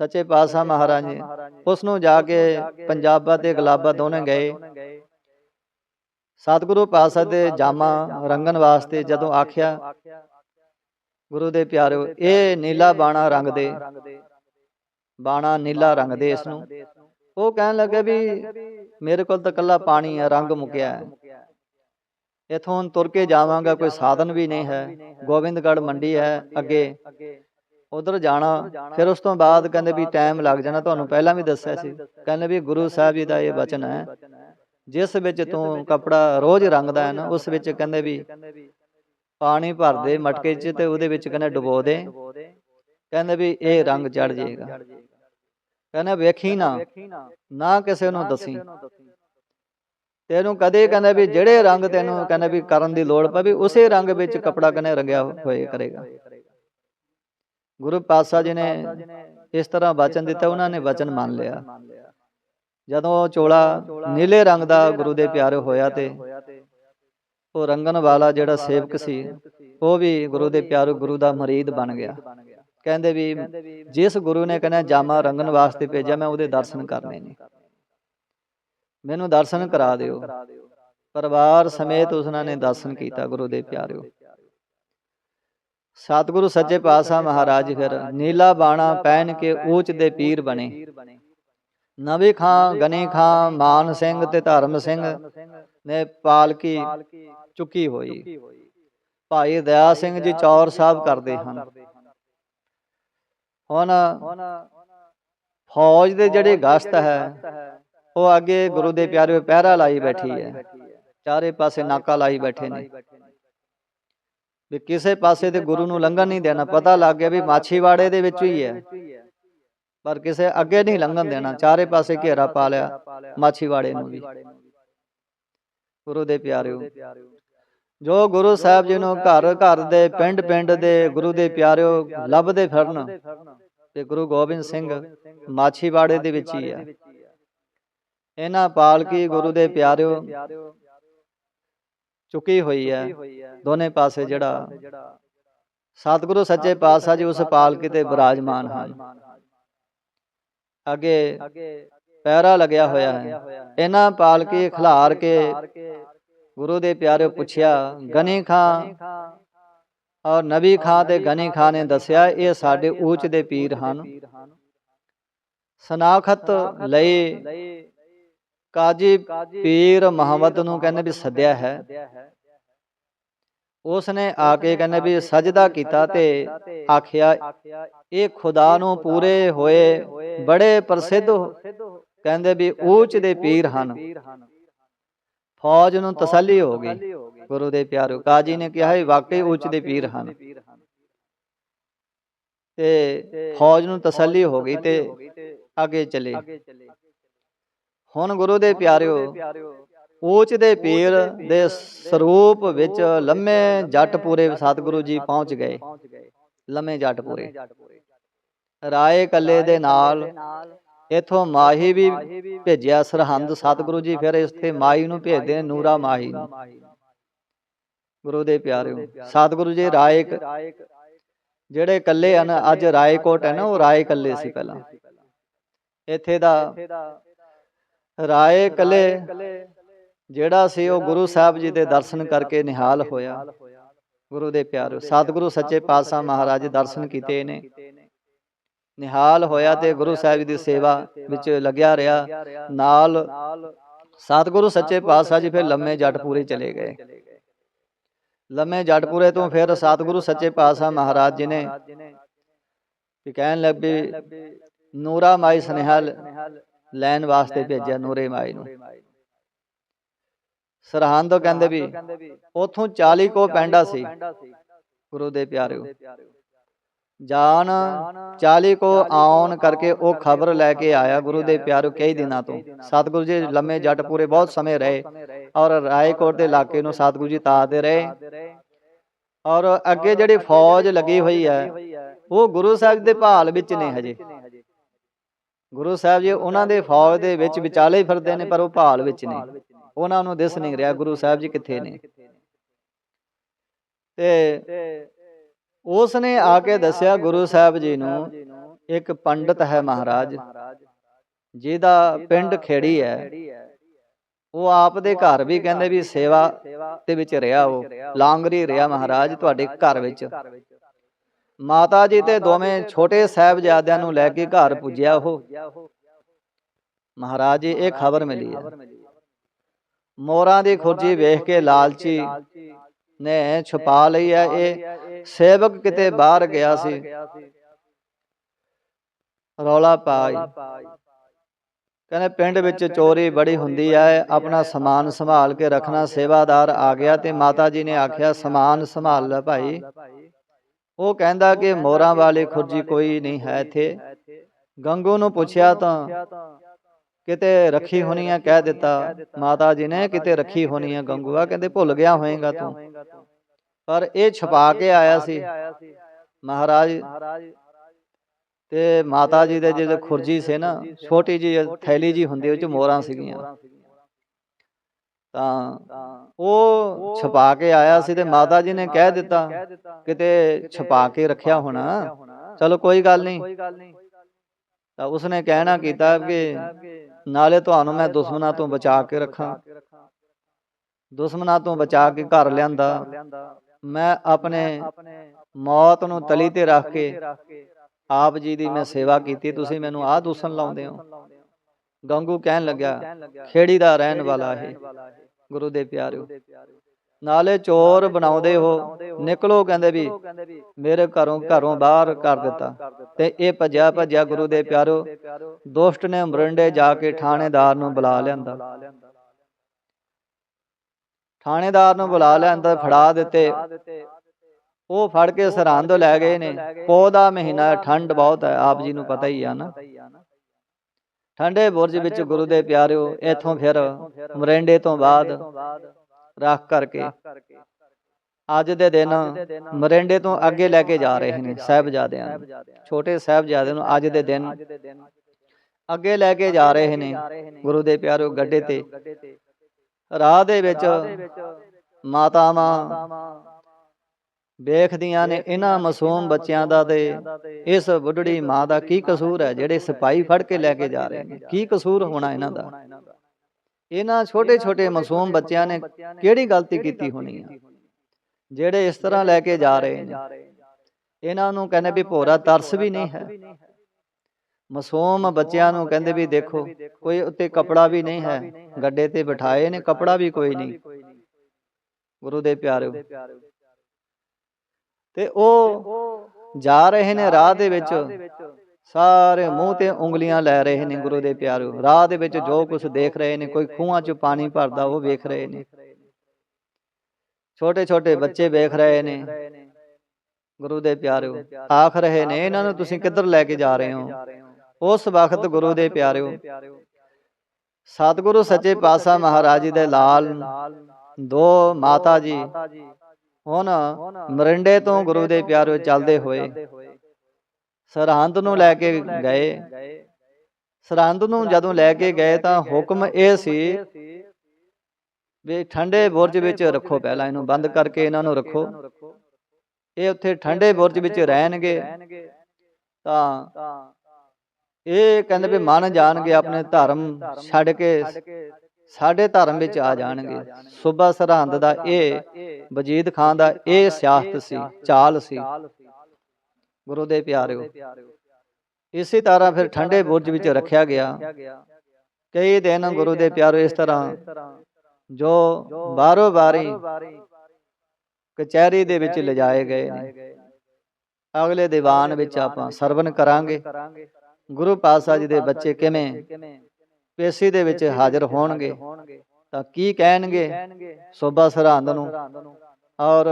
ਸੱਚੇ ਪਾਤਸ਼ਾਹ ਮਹਾਰਾਜ ਜੀ ਉਸ ਨੂੰ ਜਾ ਕੇ ਪੰਜਾਬਾ ਤੇ ਗਲਾਬਾ ਦੋਨੇ ਗਏ। ਸਤਿਗੁਰੂ ਪਾਤਸ਼ਾਹ ਦੇ ਜਾਮਾ ਰੰਗਣ ਵਾਸਤੇ ਜਦੋਂ ਆਖਿਆ ਗੁਰੂ ਦੇ ਪਿਆਰਿਓ ਇਹ ਨੀਲਾ ਬਾਣਾ ਰੰਗ ਦੇ ਬਾਣਾ ਨੀਲਾ ਰੰਗ ਦੇ ਇਸ ਨੂੰ। ਉਹ ਕਹਿਣ ਲੱਗੇ ਵੀ ਮੇਰੇ ਕੋਲ ਤਾਂ ਕੱਲਾ ਪਾਣੀ ਹੈ, ਰੰਗ ਮੁੱਕਿਆ ਹੈ। ਇਥੋਂ ਤੁਰ ਕੇ ਜਾਵਾਂਗਾ, ਕੋਈ ਸਾਧਨ ਵੀ ਨਹੀਂ ਹੈ। ਗੋਬਿੰਦਗੜ੍ਹ ਮੰਡੀ ਹੈ ਅੱਗੇ। ਉਧਰ ਜਾਣਾ, ਫਿਰ ਉਸ ਤੋਂ ਬਾਅਦ ਕਹਿੰਦੇ ਵੀ ਟਾਈਮ ਲੱਗ ਜਾਣਾ, ਤੁਹਾਨੂੰ ਪਹਿਲਾਂ ਵੀ ਦੱਸਿਆ ਸੀ। ਕਹਿੰਦੇ ਵੀ ਗੁਰੂ ਸਾਹਿਬ ਜੀ ਦਾ ਇਹ ਬਚਨ ਹੈ, ਜਿਸ ਵਿੱਚ ਤੂੰ ਕਪੜਾ ਰੋਜ਼ ਰੰਗਦਾ ਹੈ ਨਾ, ਉਸ ਵਿੱਚ ਕਹਿੰਦੇ ਵੀ ਪਾਣੀ ਭਰ ਦੇ ਮਟਕੇ 'ਚ ਤੇ ਉਹਦੇ ਵਿੱਚ ਕਹਿੰਦੇ ਡੁਬੋ ਦੇ। ਕਹਿੰਦੇ ਵੀ ਇਹ ਰੰਗ ਚੜ ਜਾਏਗਾ। ਕਹਿੰਦੇ ਵੇਖੀ ਨਾ ਨਾ। ਕਿਸੇ ਨੂੰ ਦਸੀ। ਤੈਨੂੰ ਕਦੇ ਕਹਿੰਦਾ ਵੀ ਜਿਹੜੇ ਰੰਗ ਤੈਨੂੰ ਕਹਿੰਦਾ ਵੀ ਕਰਨ ਦੀ ਲੋੜ ਪਵੇ ਉਸੇ ਰੰਗ ਵਿੱਚ ਕਪੜਾ ਕਨੇ ਰੰਗਿਆ ਹੋਏ ਕਰੇਗਾ। ਗੁਰੂ ਪਾਤਸ਼ਾਹ ਜੀ ਨੇ ਇਸ ਤਰ੍ਹਾਂ ਵਚਨ ਦਿੱਤਾ ਉਹਨਾਂ ਨੇ ਵਚਨ ਮੰਨ ਲਿਆ। ਜਦੋਂ ਉਹ ਚੋਲਾ ਨੀਲੇ ਰੰਗ ਦਾ ਗੁਰੂ ਦੇ ਪਿਆਰੇ ਹੋਇਆ ਤੇ ਉਹ ਰੰਗਣ ਵਾਲਾ ਜਿਹੜਾ ਸੇਵਕ ਸੀ ਉਹ ਵੀ ਗੁਰੂ ਦੇ ਪਿਆਰੇ ਗੁਰੂ ਦਾ ਮਰੀਦ ਬਣ ਗਿਆ। ਕਹਿੰਦੇ ਵੀ ਜਿਸ ਗੁਰੂ ਨੇ ਕਹਿੰਦਾ ਜਾਮਾ ਰੰਗਣ ਵਾਸਤੇ ਭੇਜਿਆ ਮੈਂ ਉਹਦੇ ਦਰਸ਼ਨ ਕਰਨੇ ਨੇ। ਮੈਨੂੰ ਦਰਸ਼ਨ ਕਰਾ ਦਿਓ। ਪਰਿਵਾਰ ਸਮੇਤ ਉਸਨਾਂ ਨੇ ਦਰਸ਼ਨ ਕੀਤਾ ਗੁਰੂ ਦੇ ਪਿਆਰਿਓ। ਸਤਿਗੁਰੂ ਸੱਚੇ ਪਾਤਸ਼ਾਹ ਮਹਾਰਾਜ ਫਿਰ ਨੀਲਾ ਬਾਣਾ ਪਹਿਨ ਕੇ ਊਚ ਦੇ ਪੀਰ ਬਣੇ। ਨਵੀ ਖਾਂ ਗਨੀ ਖਾਂ ਮਾਨ ਸਿੰਘ ਤੇ ਧਰਮ ਸਿੰਘ ਨੇ ਪਾਲਕੀ ਚੁੱਕੀ ਹੋਈ। ਭਾਈ ਦਇਆ ਸਿੰਘ ਜੀ ਚੌਰ ਸਾਹਿਬ ਕਰਦੇ ਹਨ। ਹੁਣ ਫੌਜ ਦੇ ਜਿਹੜੇ ਗਸ਼ਤ ਹੈ ਉਹ ਅੱਗੇ ਗੁਰੂ ਦੇ ਪਿਆਰੇ ਪਹਿਰਾ ਲਾਈ ਬੈਠੀ ਹੈ। ਚਾਰੇ ਪਾਸੇ ਨਾਕਾ ਲਾਈ ਬੈਠੇ ਨੇ। ਵੀ ਕਿਸੇ ਪਾਸੇ ਤੇ ਗੁਰੂ ਨੂੰ ਲੰਘਣ ਨਹੀਂ ਦੇਣਾ ਪਤਾ ਲੱਗ ਗਿਆ ਵੀ ਮਾਛੀਵਾੜੇ ਦੇ ਵਿੱਚ ਹੀ ਹੈ। ਪਰ ਕਿਸੇ ਅੱਗੇ ਨਹੀਂ ਲੰਘਣ ਦੇਣਾ ਚਾਰੇ ਪਾਸੇ ਘੇਰਾ ਪਾ ਲਿਆ ਮਾਛੀਵਾੜੇ ਨੂੰ ਵੀ। ਗੁਰੂ ਦੇ ਪਿਆਰਿਓ। ਜੋ ਗੁਰੂ ਸਾਹਿਬ ਜੀ ਨੂੰ ਘਰ ਘਰ ਦੇ ਪਿੰਡ ਪਿੰਡ ਦੇ ਗੁਰੂ ਦੇ ਪਿਆਰਿਓ ਲੱਭਦੇ ਫਿਰਨ। ਤੇ ਗੁਰੂ ਗੋਬਿੰਦ ਸਿੰਘ ਮਾਛੀਵਾੜੇ ਦੇ ਵਿੱਚ ਹੀ ਹੈ ਇਹਨਾਂ ਪਾਲਕੀ ਗੁਰੂ ਦੇ ਪਿਆਰਿਓ ਚੁੱਕੀ ਹੋਈ ਹੈ। ਦੋਨੇ ਪਾਸੇ ਜਿਹੜਾ ਸਤਿਗੁਰੂ ਸੱਚੇ ਪਾਤਸ਼ਾਹ ਜੀ ਉਸ ਪਾਲਕੀ ਤੇ ਬਿਰਾਜਮਾਨ ਹਨ। ਅੱਗੇ ਪੈਰਾ ਲੱਗਿਆ ਹੋਇਆ ਹੈ। ਇਹਨਾਂ ਪਾਲਕੀ ਖਿਲਾਰ ਕੇ ਗੁਰੂ ਦੇ ਪਿਆਰੇ ਪੁੱਛਿਆ ਗਨੀ ਖਾਂ? ਔਰ ਨਬੀ ਖਾਂ ਤੇ ਗਨੀ ਖਾਂ ਨੇ ਦੱਸਿਆ ਇਹ ਸਾਡੇ ਊਚ ਦੇ ਪੀਰ ਹਨ। ਸਨਾਖਤ ਲਈ ਕਾਜੀ ਪੀਰ ਮੁਹੰਮਦ ਨੂੰ ਕਹਿੰਦੇ ਵੀ ਸੱਦਿਆ ਹੈ। ਉਸ ਨੇ ਆ ਕੇ ਕਹਿੰਦੇ ਵੀ ਸਜਦਾ ਕੀਤਾ ਤੇ ਆਖਿਆ ਇਹ ਖੁਦਾ ਨੂੰ ਪੂਰੇ ਹੋਏ ਬੜੇ ਪ੍ਰਸਿੱਧ ਕਹਿੰਦੇ ਵੀ ਊਚ ਦੇ ਪੀਰ ਹਨ। ਫੌਜ ਨੂੰ ਤਸੱਲੀ ਹੋ ਗਈ। ਗੁਰੂ ਦੇ ਪਿਆਰੋ ਕਾਜੀ ਨੇ ਕਿਹਾ ਇਹ ਵਾਕਈ ਉੱਚ ਦੇ ਪੀਰ ਹਨ। ਤੇ ਫੌਜ ਨੂੰ ਤਸੱਲੀ ਹੋ ਗਈ ਤੇ ਅੱਗੇ ਚਲੇ। ਹੁਣ ਗੁਰੂ ਦੇ ਪਿਆਰਿਓ ਉੱਚ ਦੇ ਪੀਰ ਦੇ ਸਰੂਪ ਵਿੱਚ ਲੰਮੇ ਜੱਟ ਪੂਰੇ ਸਤਿਗੁਰੂ ਜੀ ਪਹੁੰਚ ਗਏ। ਲੰਮੇ ਜੱਟ ਪੂਰੇ। ਰਾਏ ਕੱਲੇ ਦੇ ਨਾਲ ਇਥੋਂ ਮਾਹੀ ਵੀ ਭੇਜਿਆ ਸਰਹੰਦ ਸਤਿਗੁਰੂ ਜੀ, ਫਿਰ ਇੱਥੇ ਮਾਈ ਨੂੰ ਭੇਜਦੇ ਨੇ ਨੂਰਾ ਮਾਹੀ ਨੂੰ। ਗੁਰੂ ਦੇ ਪਿਆਰਿਓ, ਸਤਿਗੁਰੂ ਜੀ ਰਾਏ ਜਿਹੜੇ ਕੱਲੇ ਹਨ, ਅੱਜ ਰਾਏਕੋਟ ਹੈ ਨਾ, ਉਹ ਰਾਏ ਕੱਲੇ ਸੀ ਪਹਿਲਾਂ। ਇੱਥੇ ਦਾ ਰਾਏ ਕਲੇ ਜਿਹੜਾ ਸੀ, ਉਹ ਗੁਰੂ ਸਾਹਿਬ ਜੀ ਦੇ ਦਰਸ਼ਨ ਕਰਕੇ ਨਿਹਾਲ ਹੋਇਆ। ਗੁਰੂ ਦੇ ਪਿਆਰੋ ਸਤਿਗੁਰੂ ਸੱਚੇ ਪਾਤਸ਼ਾਹ ਮਹਾਰਾਜ ਦਰਸ਼ਨ ਕੀਤੇ ਨੇ। ਨਿਹਾਲ ਹੋਇਆ ਤੇ ਗੁਰੂ ਸਾਹਿਬ ਦੀ ਸੇਵਾ ਵਿੱਚ ਲੱਗਿਆ ਰਿਹਾ। ਨਾਲ ਸਤਿਗੁਰੂ ਸੱਚੇ ਪਾਤਸ਼ਾਹ ਜੀ ਫਿਰ ਲੰਮੇ ਜਟਪੂਰੇ ਚਲੇ ਗਏ। ਲੰਮੇ ਜਟਪੂਰੇ ਤੋਂ ਫਿਰ ਸਤਿਗੁਰੂ ਸੱਚੇ ਪਾਤਸ਼ਾਹ ਮਹਾਰਾਜ ਜੀ ਨੇ ਵੀ ਕਹਿਣ ਲੱਗ ਵੀ ਨੂਰਾ ਮਾਈ ਸੁਨੇਹਾ ਲੈਣ ਵਾਸਤੇ ਭੇਜਿਆ ਨੂਰੇ ਮਾਈ ਨੂੰ। ਸਰਹੰਦ ਕਹਿੰਦੇ ਵੀ ਉਥੋਂ 40 ਕੋ ਪੈਂਡਾ ਸੀ ਗੁਰੂ ਦੇ ਪਿਆਰਿਓ। ਜਾਨ 40 ਕੋ ਆਉਣ ਕਰਕੇ ਉਹ ਖਬਰ ਲੈ ਕੇ ਆਇਆ ਗੁਰੂ ਦੇ ਪਿਆਰਿਓ ਕਈ ਦਿਨਾਂ ਤੋਂ। ਸਤਿਗੁਰੂ ਜੀ ਲੰਮੇ ਜੱਟ ਪੂਰੇ ਬਹੁਤ ਸਮੇਂ ਰਹੇ ਔਰ ਰਾਏਕੋਟ ਦੇ ਇਲਾਕੇ ਨੂੰ ਸਤਿਗੁਰੂ ਜੀ ਤਾਰਦੇ ਰਹੇ। ਔਰ ਅੱਗੇ ਜਿਹੜੀ ਫੌਜ ਲੱਗੀ ਹੋਈ ਹੈ ਉਹ ਗੁਰੂ ਸਾਹਿਬ ਦੇ ਭਾਲ ਵਿੱਚ ਨੇ ਹਜੇ। ਗੁਰੂ ਸਾਹਿਬ ਜੀ ਉਹਨਾਂ ਦੇ ਫੌਜ ਦੇ ਵਿੱਚ ਵਿਚਾਲੇ ਫਿਰਦੇ ਨੇ ਪਰ ਉਹ ਭਾਲ ਵਿੱਚ ਨੇ। ਉਹਨਾਂ ਨੂੰ ਦਿਸ ਨਹੀਂ ਰਿਹਾ ਗੁਰੂ ਸਾਹਿਬ ਜੀ ਕਿੱਥੇ ਨੇ। ਤੇ ਉਸ ਨੇ ਆ ਕੇ ਦੱਸਿਆ ਗੁਰੂ ਸਾਹਿਬ ਜੀ ਨੂੰ, ਇੱਕ ਪੰਡਤ ਹੈ ਮਹਾਰਾਜ, ਜਿਹਦਾ ਪਿੰਡ ਖੇੜੀ ਹੈ। ਉਹ ਆਪ ਦੇ ਘਰ ਵੀ ਕਹਿੰਦੇ ਵੀ ਸੇਵਾ ਦੇ ਵਿੱਚ ਰਿਹਾ ਉਹ, ਲਾਂਗਰੀ ਰਿਹਾ ਮਹਾਰਾਜ ਤੁਹਾਡੇ ਘਰ ਵਿੱਚ। ਮਾਤਾ ਜੀ ਤੇ ਦੋਵੇਂ ਛੋਟੇ ਸਾਹਿਬਜ਼ਾਦਿਆਂ ਨੂੰ ਲੈ ਕੇ ਘਰ ਪੁੱਜਿਆ ਉਹ। ਮਹਾਰਾਜ ਜੀ, ਇਹ ਖਬਰ ਮਿਲੀ ਹੈ। ਮੋਰਾਂ ਦੀ ਖੁਰਜੀ ਵੇਖ ਕੇ ਲਾਲਚੀ ਨੇ ਛੁਪਾ ਲਈ ਹੈ। ਇਹ ਸੇਵਕ ਕਿਤੇ ਬਾਹਰ ਗਿਆ ਸੀ। ਰੌਲਾ ਪਾਈ ਕਹਿੰਦੇ ਪਿੰਡ ਵਿੱਚ ਚੋਰੀ ਬੜੀ ਹੁੰਦੀ ਹੈ ਆਪਣਾ ਸਮਾਨ ਸੰਭਾਲ ਕੇ ਰੱਖਣਾ ਸੇਵਾਦਾਰ ਆ ਗਿਆ ਤੇ ਮਾਤਾ ਜੀ ਨੇ ਆਖਿਆ ਸਮਾਨ ਸੰਭਾਲ ਲੈ ਭਾਈ। ਉਹ ਕਹਿੰਦਾ ਕਿ ਮੋਰਾਂ ਵਾਲੀ ਖੁਰਜੀ ਕੋਈ ਨਹੀਂ ਹੈ ਇੱਥੇ। ਗੰਗੂ ਨੂੰ ਪੁੱਛਿਆ ਤਾਂ ਕਿਤੇ ਰੱਖੀ ਹੋਣੀ ਹੈ ਕਹਿ ਦਿੱਤਾ। ਮਾਤਾ ਜੀ ਨੇ ਕਿਤੇ ਰੱਖੀ ਹੋਣੀ ਹੈ ਗੰਗੂਆ। ਕਹਿੰਦੇ ਭੁੱਲ ਗਿਆ ਹੋਏਗਾ ਤੂੰ। ਪਰ ਇਹ ਛਪਾ ਕੇ ਆਇਆ ਸੀ। ਮਹਾਰਾਜ ਤੇ ਮਾਤਾ ਜੀ ਦੇ ਜਿਹੜੇ ਖੁਰਜੀ ਸੀ ਨਾ, ਛੋਟੀ ਜੀ ਥੈਲੀ ਜੀ ਹੁੰਦੀ, ਉਹ ਚ ਮੋਹਰਾਂ ਸੀਗੀਆਂ। ਤਾਂ ਉਹ ਛਪਾ ਕੇ ਆਇਆ ਸੀ ਤੇ ਮਾਤਾ ਜੀ ਨੇ ਕਹਿ ਦਿੱਤਾ ਕਿਤੇ ਛਪਾ ਕੇ ਰੱਖਿਆ ਹੋਣਾ। ਚਲੋ ਕੋਈ ਗੱਲ ਨਹੀਂ। ਤਾਂ ਉਸਨੇ ਕਹਿਣਾ ਕੀਤਾ ਕਿ ਨਾਲੇ ਤੁਹਾਨੂੰ ਮੈਂ ਦੁਸ਼ਮਣਾਂ ਤੋਂ ਬਚਾ ਕੇ ਰੱਖਾਂ। ਦੁਸ਼ਮਣਾਂ ਤੋਂ ਬਚਾ ਕੇ ਘਰ ਲਿਆਂਦਾ। ਮੈਂ ਆਪਣੇ ਮੌਤ ਨੂੰ ਤਲੀ ਤੇ ਰੱਖ ਕੇ ਆਪ ਜੀ ਦੀ ਮੈਂ ਸੇਵਾ ਕੀਤੀ ਤੁਸੀਂ ਮੈਨੂੰ ਆਹ ਦੂਸਣ ਲਾਉਂਦੇ ਹੋ। ਗੰਗੂ ਕਹਿਣ ਲੱਗਿਆ ਖੇੜੀ ਦਾ ਰਹਿਣ ਵਾਲਾ ਹੈ ਗੁਰੂ ਦੇ ਪਿਆਰਿਓ ਨਾਲੇ ਚੋਰ ਬਣਾਉਂਦੇ ਹੋ ਨਿਕਲੋ ਕਹਿੰਦੇ ਵੀ ਮੇਰੇ ਘਰੋਂ ਘਰੋਂ ਬਾਹਰ ਕਰ ਦਿੱਤਾ। ਤੇ ਇਹ ਭੱਜਿਆ ਭੱਜਿਆ ਗੁਰੂ ਦੇ ਪਿਆਰਿਓ ਦੋਸਤ ਨੇ ਮਰੰਡੇ ਜਾ ਕੇ ਥਾਣੇਦਾਰ ਨੂੰ ਬੁਲਾ ਲਿਆਂਦਾ। ਥਾਣੇਦਾਰ ਨੂੰ ਬੁਲਾ ਲਿਆਂਦਾ ਫੜਾ ਦਿੱਤੇ। ਉਹ ਫੜ ਕੇ ਸਰਹੰਦ ਲੈ ਗਏ ਨੇ। ਪੋਹ ਦਾ ਮਹੀਨਾ ਠੰਡ ਬਹੁਤ ਹੈ ਆਪ ਜੀ ਨੂੰ ਪਤਾ ਹੀ ਆ ਨਾ। ਠੰਡੇ ਬੁਰਜ ਵਿੱਚ ਗੁਰੂ ਦੇ ਪਿਆਰਿਓ ਇਥੋਂ ਫਿਰ ਮਰੰਡੇ ਤੋਂ ਬਾਅਦ ਰੱਖ ਕਰਕੇ ਅੱਜ ਦੇ ਦਿਨ ਮਰਿੰਡੇ ਤੋਂ ਅੱਗੇ ਲੈ ਕੇ ਜਾ ਰਹੇ ਨੇ ਸਾਹਿਬਜ਼ਾਦਿਆਂ ਨੂੰ। ਛੋਟੇ ਸਾਹਿਬਜ਼ਾਦਿਆਂ ਨੂੰ ਅੱਜ ਦੇ ਦਿਨ ਅੱਗੇ ਲੈ ਕੇ ਜਾ ਰਹੇ ਨੇ ਗੁਰੂ ਦੇ ਪਿਆਰਿਓ ਗੱਡੇ ਤੇ। ਰਾਹ ਦੇ ਵਿੱਚ ਮਾਤਾਵਾਂ ਵੇਖਦੀਆਂ ਨੇ ਇਹਨਾਂ ਮਾਸੂਮ ਬੱਚਿਆਂ ਦਾ ਤੇ ਇਸ ਬੁੱਢੜੀ ਮਾਂ ਦਾ ਕੀ ਕਸੂਰ ਹੈ? ਜਿਹੜੇ ਸਿਪਾਹੀ ਫੜ ਕੇ ਲੈ ਕੇ ਜਾ ਰਹੇ ਨੇ। ਕੀ ਕਸੂਰ ਹੋਣਾ ਇਹਨਾਂ ਦਾ? ਇਹਨਾਂ ਛੋਟੇ ਛੋਟੇ ਮਾਸੂਮ ਬੱਚਿਆਂ ਨੇ ਕਿਹੜੀ ਗਲਤੀ ਕੀਤੀ ਹੋਣੀ ਆ? ਜਿਹੜੇ ਇਸ ਤਰ੍ਹਾਂ ਲੈ ਕੇ ਜਾ ਰਹੇ ਨੇ। ਇਹਨਾਂ ਨੂੰ ਕਹਿੰਦੇ ਵੀ ਭੋਰਾ ਤਰਸ ਵੀ ਨਹੀਂ ਹੈ। ਮਾਸੂਮ ਬੱਚਿਆਂ ਨੂੰ ਕਹਿੰਦੇ ਵੀ ਦੇਖੋ ਕੋਈ ਉੱਤੇ ਕਪੜਾ ਵੀ ਨਹੀਂ ਹੈ ਗੱਡੇ ਤੇ ਬਿਠਾਏ ਨੇ ਕਪੜਾ ਵੀ ਕੋਈ ਨਹੀਂ। ਗੁਰੂ ਦੇ ਪਿਆਰਿਓ। ਤੇ ਉਹ ਜਾ ਰਹੇ ਨੇ ਰਾਹ ਦੇ ਵਿੱਚ। ਸਾਰੇ ਮੂੰਹ ਤੇ ਉਂਗਲੀਆਂ ਲੈ ਰਹੇ ਨੇ ਗੁਰੂ ਦੇ ਪਿਆਰਿਓ। ਰਾਹ ਦੇ ਵਿੱਚ ਜੋ ਕੁਝ ਦੇਖ ਰਹੇ ਨੇ ਕੋਈ ਖੂਹਾਂ 'ਚ ਪਾਣੀ ਭਰਦਾ ਉਹ ਵੇਖ ਰਹੇ ਨੇ। ਛੋਟੇ ਛੋਟੇ ਬੱਚੇ ਵੇਖ ਰਹੇ ਨੇ। ਗੁਰੂ ਦੇ ਪਿਆਰਿਓ ਆਖ ਰਹੇ ਨੇ ਇਹਨਾਂ ਨੂੰ ਤੁਸੀਂ ਕਿੱਧਰ ਲੈ ਕੇ ਜਾ ਰਹੇ ਹੋ? ਉਸ ਵਕਤ ਗੁਰੂ ਦੇ ਪਿਆਰਿਓ। ਸਤਿਗੁਰੂ ਸੱਚੇ ਪਾਤਸ਼ਾਹ ਮਹਾਰਾਜ ਜੀ ਦੇ ਲਾਲ ਦੋ ਮਾਤਾ ਜੀ। ਹੁਣ ਮਰਿੰਡੇ ਤੋਂ ਗੁਰੂ ਦੇ ਪਿਆਰਿਓ ਚੱਲਦੇ ਹੋਏ। ਸਰਹੰਦ ਨੂੰ ਲੈ ਕੇ ਗਏ। ਸਰਹੰਦ ਨੂੰ ਜਦੋਂ ਲੈ ਕੇ ਗਏ ਤਾਂ ਹੁਕਮ ਇਹ ਸੀ ਵੀ ਠੰਡੇ ਬੁਰਜ ਵਿੱਚ ਰੱਖੋ ਪਹਿਲਾਂ ਇਹਨੂੰ ਬੰਦ ਕਰਕੇ ਇਹਨਾਂ ਨੂੰ ਰੱਖੋ। ਇਹ ਉੱਥੇ ਠੰਡੇ ਬੁਰਜ ਵਿੱਚ ਰਹਿਣਗੇ। ਤਾਂ ਇਹ ਕਹਿੰਦੇ ਵੀ ਮੰਨ ਜਾਣਗੇ ਆਪਣੇ ਧਰਮ ਛੱਡ ਕੇ, ਸਾਡੇ ਧਰਮ ਵਿੱਚ ਆ ਜਾਣਗੇ। ਸੂਬਾ ਸਰਹੰਦ ਦਾ ਇਹ, ਵਜੀਦ ਖਾਨ ਦਾ ਇਹ ਸਿਆਸਤ ਸੀ, ਚਾਲ ਸੀ। ਗੁਰੂ ਦੇ ਪਿਆਰਿਓ, ਇਸੇ ਤਰ੍ਹਾਂ ਫਿਰ ਠੰਡੇ ਬੁਰਜ ਵਿੱਚ ਰੱਖਿਆ ਗਿਆ। ਕਈ ਦਿਨ ਗੁਰੂ ਦੇ ਪਿਆਰਿਓ ਇਸ ਤਰ੍ਹਾਂ, ਜੋ ਬਾਰੋ ਬਾਰੀ ਕਚਹਿਰੀ ਦੇ ਵਿੱਚ ਲਿਜਾਏ ਗਏ ਨੇ। ਅਗਲੇ ਦੀਵਾਨ ਵਿੱਚ ਆਪਾਂ ਸਰਵਨ ਕਰਾਂਗੇ। ਗੁਰੂ ਪਾਤਸ਼ਾਹ ਜੀ ਦੇ ਬੱਚੇ ਕਿਵੇਂ? ਪੇਸ਼ੀ ਦੇ ਵਿੱਚ ਹਾਜ਼ਰ ਹੋਣਗੇ। ਤਾਂ ਕੀ ਕਹਿਣਗੇ? ਸੋਭਾ ਸਰਹੰਦ ਨੂੰ। ਔਰ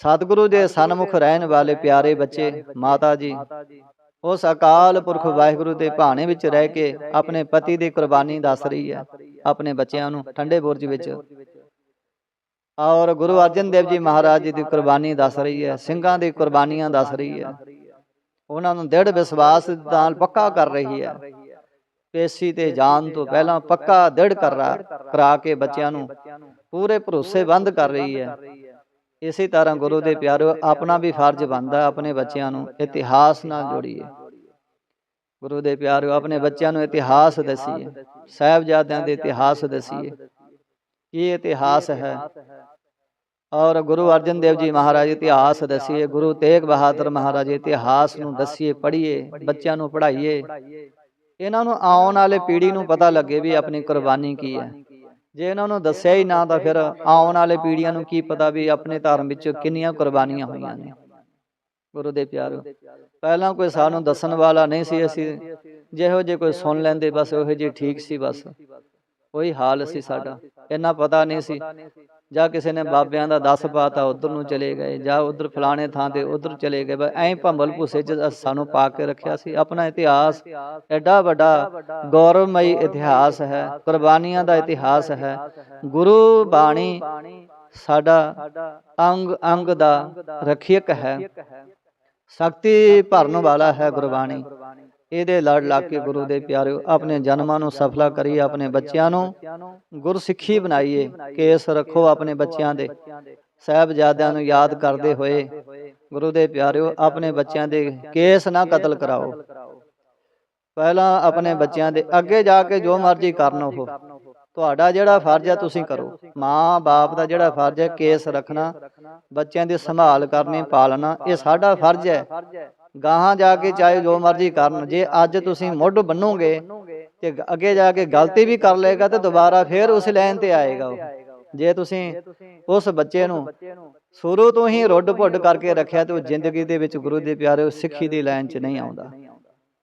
ਸਤਿਗੁਰੂ ਦੇ ਸਨਮੁਖ ਰਹਿਣ ਵਾਲੇ ਪਿਆਰੇ ਬੱਚੇ ਮਾਤਾ ਜੀ। ਉਸ ਅਕਾਲ ਪੁਰਖ ਵਾਹਿਗੁਰੂ ਦੇ ਭਾਣੇ ਵਿੱਚ ਰਹਿ ਕੇ ਆਪਣੇ ਪਤੀ ਦੀ ਕੁਰਬਾਨੀ ਦੱਸ ਰਹੀ ਹੈ। ਆਪਣੇ ਬੱਚਿਆਂ ਨੂੰ ਠੰਡੇ ਬੁਰਜ ਵਿੱਚ। ਔਰ ਗੁਰੂ ਅਰਜਨ ਦੇਵ ਜੀ ਮਹਾਰਾਜ ਜੀ ਦੀ ਕੁਰਬਾਨੀ ਦੱਸ ਰਹੀ ਹੈ। ਸਿੰਘਾਂ ਦੀ ਕੁਰਬਾਨੀਆਂ ਦੱਸ ਰਹੀ ਹੈ। ਉਹਨਾਂ ਨੂੰ ਦ੍ਰਿੜ ਵਿਸ਼ਵਾਸ ਨਾਲ ਪੱਕਾ ਕਰ ਰਹੀ ਹੈ। ਪੇਸ਼ੀ ਤੇ ਜਾਣ ਤੋਂ ਪਹਿਲਾਂ ਪੱਕਾ ਦ੍ਰਿੜ ਕਰਾ ਕਰਾ ਕੇ ਬੱਚਿਆਂ ਨੂੰ ਪੂਰੇ ਭਰੋਸੇ ਬੰਦ ਕਰ ਰਹੀ ਹੈ। ਇਸੇ ਤਰ੍ਹਾਂ ਗੁਰੂ ਦੇ ਪਿਆਰਿਓ ਆਪਣਾ ਵੀ ਫਰਜ਼ ਬਣਦਾ ਆਪਣੇ ਬੱਚਿਆਂ ਨੂੰ ਇਤਿਹਾਸ ਨਾਲ ਜੋੜੀਏ। ਗੁਰੂ ਦੇ ਪਿਆਰਿਓ ਆਪਣੇ ਬੱਚਿਆਂ ਨੂੰ ਇਤਿਹਾਸ ਦਸੀਏ। ਸਾਹਿਬਜ਼ਾਦਿਆਂ ਦੇ ਇਤਿਹਾਸ ਦਸੀਏ। ਕੀ ਇਤਿਹਾਸ ਹੈ? ਔਰ ਗੁਰੂ ਅਰਜਨ ਦੇਵ ਜੀ ਮਹਾਰਾਜ ਇਤਿਹਾਸ ਦਸੀਏ ਗੁਰੂ ਤੇਗ ਬਹਾਦਰ ਮਹਾਰਾਜ ਇਤਿਹਾਸ ਨੂੰ ਦਸੀਏ ਪੜ੍ਹੀਏ ਬੱਚਿਆਂ ਨੂੰ ਪੜ੍ਹਾਈਏ। ਇਹਨਾਂ ਨੂੰ ਆਉਣ ਵਾਲੇ ਪੀੜ੍ਹੀ ਨੂੰ ਪਤਾ ਲੱਗੇ ਵੀ ਆਪਣੀ ਕੁਰਬਾਨੀ ਕੀ ਹੈ। ਜੇ ਇਹਨਾਂ ਨੂੰ ਦੱਸਿਆ ਹੀ ਨਾ ਤਾਂ ਫਿਰ ਆਉਣ ਵਾਲੇ ਪੀੜ੍ਹੀਆਂ ਨੂੰ ਕੀ ਪਤਾ ਵੀ ਆਪਣੇ ਧਰਮ ਵਿੱਚ ਕਿੰਨੀਆਂ ਕੁਰਬਾਨੀਆਂ ਹੋਈਆਂ ਨੇ। ਗੁਰੂ ਦੇ ਪਿਆਰੋ ਪਹਿਲਾਂ ਕੋਈ ਸਾਨੂੰ ਦੱਸਣ ਵਾਲਾ ਨਹੀਂ ਸੀ ਅਸੀਂ ਜਿਹੋ ਜੇ ਕੋਈ ਸੁਣ ਲੈਂਦੇ ਬਸ ਉਹੋ ਜਿਹੀ ਠੀਕ ਸੀ ਬਸ। ਉਹੀ ਹਾਲ ਸੀ ਸਾਡਾ। ਇੰਨਾ ਪਤਾ ਨਹੀਂ ਸੀ ਜਾਂ ਕਿਸੇ ਨੇ ਬਾਬਿਆਂ ਦਾ ਦੱਸ ਪਾਤਾ ਉਧਰ ਨੂੰ ਚਲੇ ਗਏ ਜਾਂ ਉਧਰ ਫਲਾਣੇ ਥਾਂ ਤੇ ਉਧਰ ਚਲੇ ਗਏ। ਐਂ ਭੰਬਲ ਭੁਸੇ ਚ ਸਾਨੂੰ ਪਾ ਕੇ ਰੱਖਿਆ ਸੀ। ਆਪਣਾ ਇਤਿਹਾਸ ਐਡਾ ਵੱਡਾ ਗੌਰਵਮਈ ਇਤਿਹਾਸ ਹੈ ਕੁਰਬਾਨੀਆਂ ਦਾ ਇਤਿਹਾਸ ਹੈ ਗੁਰੂ ਬਾਣੀ ਸਾਡਾ ਅੰਗ ਅੰਗ ਦਾ ਰੱਖਿਅਕ ਹੈ। ਸ਼ਕਤੀ ਭਰਨ ਵਾਲਾ ਹੈ ਗੁਰਬਾਣੀ। ਇਹਦੇ ਲੜ ਲੱਗ ਕੇ ਗੁਰੂ ਦੇ ਪਿਆਰਿਓ ਆਪਣੇ ਜਨਮਾਂ ਨੂੰ ਸਫਲਾ ਕਰੀਏ ਆਪਣੇ ਬੱਚਿਆਂ ਨੂੰ। ਗੁਰਸਿੱਖੀ ਬਣਾਈਏ ਕੇਸ ਰੱਖੋ ਆਪਣੇ ਬੱਚਿਆਂ ਦੇ। ਸਾਹਿਬਜ਼ਾਦਿਆਂ ਨੂੰ ਯਾਦ ਕਰਦੇ ਹੋਏ ਗੁਰੂ ਦੇ ਪਿਆਰਿਓ ਆਪਣੇ ਬੱਚਿਆਂ ਦੇ ਕੇਸ ਨਾ ਕਤਲ ਕਰਾਓ। ਪਹਿਲਾਂ ਆਪਣੇ ਬੱਚਿਆਂ ਦੇ ਅੱਗੇ ਜਾ ਕੇ ਜੋ ਮਰਜ਼ੀ ਕਰਨ ਉਹ। ਤੁਹਾਡਾ ਜਿਹੜਾ ਫਰਜ਼ ਹੈ ਤੁਸੀਂ ਕਰੋ। ਮਾਂ ਬਾਪ ਦਾ ਜਿਹੜਾ ਫਰਜ਼ ਹੈ ਕੇਸ ਰੱਖਣਾ। ਬੱਚਿਆਂ ਦੀ ਸੰਭਾਲ ਕਰਨੀ ਪਾਲਣਾ ਇਹ ਸਾਡਾ ਫਰਜ਼ ਹੈ। ਗਾਹਾਂ ਜਾ ਕੇ ਚਾਹੇ ਜੋ ਮਰਜ਼ੀ ਕਰਨ। ਜੇ ਅੱਜ ਤੁਸੀਂ ਮੁੱਢ ਬੰਨੋਗੇ ਤੇ ਅੱਗੇ ਜਾ ਕੇ ਗਲਤੀ ਵੀ ਕਰ ਲਏਗਾ ਤੇ ਦੁਬਾਰਾ ਫੇਰ ਉਸ ਲਾਈਨ ਤੇ ਆਏਗਾ ਉਹ। ਜੇ ਤੁਸੀਂ ਉਸ ਬੱਚੇ ਨੂੰ ਸ਼ੁਰੂ ਤੋਂ ਹੀ ਰੁੱਡ ਭੁੱਡ ਕਰਕੇ ਰੱਖਿਆ ਤੇ ਉਹ ਜ਼ਿੰਦਗੀ ਦੇ ਵਿੱਚ ਗੁਰੂ ਦੇ ਪਿਆਰੇ ਸਿੱਖੀ ਦੀ ਲਾਈਨ 'ਚ ਨਹੀਂ ਆਉਂਦਾ।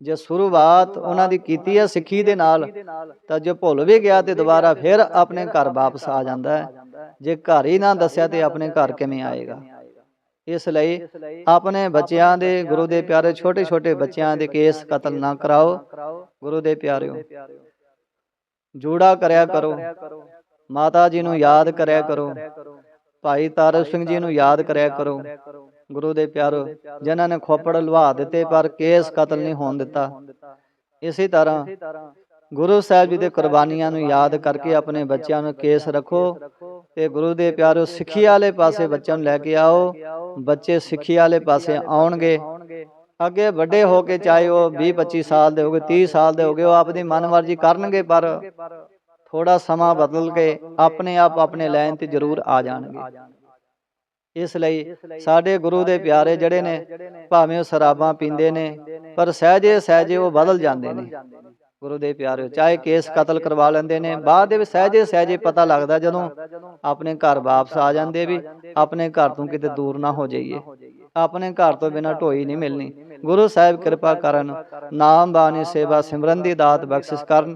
ਜੇ ਸ਼ੁਰੂਆਤ ਉਹਨਾਂ ਦੀ ਕੀਤੀ ਹੈ ਸਿੱਖੀ ਦੇ ਨਾਲ, ਤਾਂ ਜੇ ਭੁੱਲ ਵੀ ਗਿਆ ਤੇ ਦੁਬਾਰਾ ਫਿਰ ਆਪਣੇ ਘਰ ਵਾਪਸ ਆ ਜਾਂਦਾ ਹੈ। ਜੇ ਘਰ ਹੀ ਨਾ ਦੱਸਿਆ ਤੇ ਆਪਣੇ ਘਰ ਕਿਵੇਂ ਆਏਗਾ? ਇਸ ਲਈ ਆਪਣੇ ਬੱਚਿਆਂ ਦੇ ਗੁਰੂ ਦੇ ਪਿਆਰੇ ਛੋਟੇ ਛੋਟੇ ਬੱਚਿਆਂ ਦੇ ਕੇਸ ਕਤਲ ਨਾ ਕਰਾਓ। ਗੁਰੂ ਦੇ ਪਿਆਰਿਓ। ਜੂੜਾ ਕਰਿਆ ਕਰੋ। ਮਾਤਾ ਜੀ ਨੂੰ ਯਾਦ ਕਰਿਆ ਕਰੋ। ਭਾਈ ਤਾਰਕ ਸਿੰਘ ਜੀ ਨੂੰ ਯਾਦ ਕਰਿਆ ਕਰੋ। ਗੁਰੂ ਦੇ ਪਿਆਰੋ। ਜਿਨ੍ਹਾਂ ਨੇ ਖੋਪੜ ਲਵਾ ਦਿੱਤੇ ਪਰ ਕੇਸ ਕਤਲ ਨਹੀਂ ਹੋਣ ਦਿੱਤਾ। ਇਸੇ ਤਰ੍ਹਾਂ ਗੁਰੂ ਸਾਹਿਬ ਜੀ ਦੇ ਕੁਰਬਾਨੀਆਂ ਨੂੰ ਯਾਦ ਕਰਕੇ ਆਪਣੇ ਬੱਚਿਆਂ ਨੂੰ ਕੇਸ ਰੱਖੋ। ਤੇ ਗੁਰੂ ਦੇ ਪਿਆਰੋ ਸਿੱਖੀ ਵਾਲੇ ਪਾਸੇ ਬੱਚਿਆਂ ਨੂੰ ਲੈ ਕੇ ਆਓ। ਬੱਚੇ ਸਿੱਖੀ ਵਾਲੇ ਪਾਸੇ ਆਉਣਗੇ। ਅੱਗੇ ਵੱਡੇ ਹੋ ਕੇ ਚਾਹੇ ਉਹ 20 25 ਸਾਲ ਦੇ ਹੋਗੇ 30 ਸਾਲ ਦੇ ਹੋਗੇ, ਉਹ ਆਪਣੀ ਮਨਮਰਜ਼ੀ ਕਰਨਗੇ, ਪਰ ਥੋੜਾ ਸਮਾਂ ਬਦਲ ਕੇ ਆਪਣੇ ਆਪ ਆਪਣੇ ਲਾਈਨ ਤੇ ਜ਼ਰੂਰ ਆ ਜਾਣਗੇ। ਇਸ ਲਈ ਸਾਡੇ ਗੁਰੂ ਦੇ ਪਿਆਰੇ ਜਿਹੜੇ ਨੇ, ਭਾਵੇਂ ਉਹ ਸ਼ਰਾਬਾਂ ਪੀਂਦੇ ਨੇ, ਪਰ ਸਹਿਜੇ ਸਹਿਜੇ ਉਹ ਬਦਲ ਜਾਂਦੇ ਨੇ। ਗੁਰੂ ਦੇ ਪਿਆਰਿਓ ਚਾਹੇ ਕੇਸ ਕਤਲ ਕਰਵਾ ਲੈਂਦੇ ਨੇ, ਬਾਅਦ ਦੇ ਵਿੱਚ ਸਹਿਜੇ ਸਹਿਜੇ ਪਤਾ ਲੱਗਦਾ ਜਦੋਂ ਆਪਣੇ ਘਰ ਵਾਪਸ ਆ ਜਾਂਦੇ ਵੀ ਆਪਣੇ ਘਰ ਤੋਂ ਕਿਤੇ ਦੂਰ ਨਾ ਹੋ ਜਾਈਏ। ਆਪਣੇ ਘਰ ਤੋਂ ਬਿਨਾ ਢੋਈ ਨਹੀਂ ਮਿਲਣੀ। ਗੁਰੂ ਸਾਹਿਬ ਕਿਰਪਾ ਕਰਨ, ਨਾਮ ਬਾਣੀ ਸੇਵਾ ਸਿਮਰਨ ਦੀ ਦਾਤ ਬਖਸ਼ਿਸ਼ ਕਰਨ।